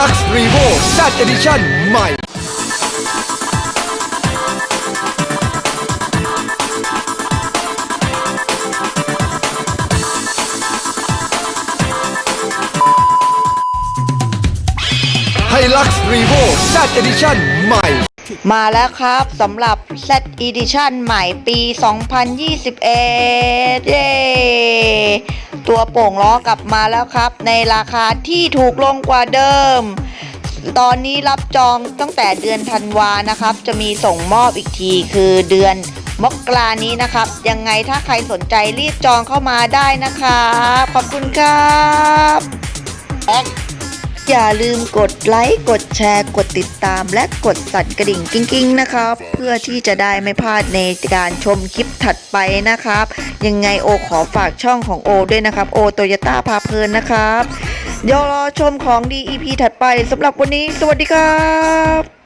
ลักซ์รีโวแซดเอดิชั่นใหม่ไฮลักซ์รีโวแซดเอดิชั่นใหม่ มาแล้วครับสำหรับ Z Edition ใหม่ปี 2021 เย้ ตัวโป่งล้อกลับมาแล้วครับ ในราคาที่ถูกลงกว่าเดิม ตอนนี้รับจองตั้งแต่เดือนธันวานะครับ จะมีส่งมอบอีกทีคือเดือนมกรานี้นะครับ ยังไงถ้าใครสนใจรีบจองเข้ามาได้นะครับ ขอบคุณครับ อย่าลืมกดไลค์ กดแชร์ กดติดตาม และกดสั่นกระดิ่งกิ้งๆ นะครับ เพื่อที่จะได้ไม่พลาดในการชมคลิปถัดไปนะครับ ยังไงโอขอฝากช่องของโอด้วยนะครับ โอโตโยต้าพาเพลินนะครับ เดี๋ยวรอชมของดี EP ถัดไปสำหรับวันนี้ สวัสดีครับ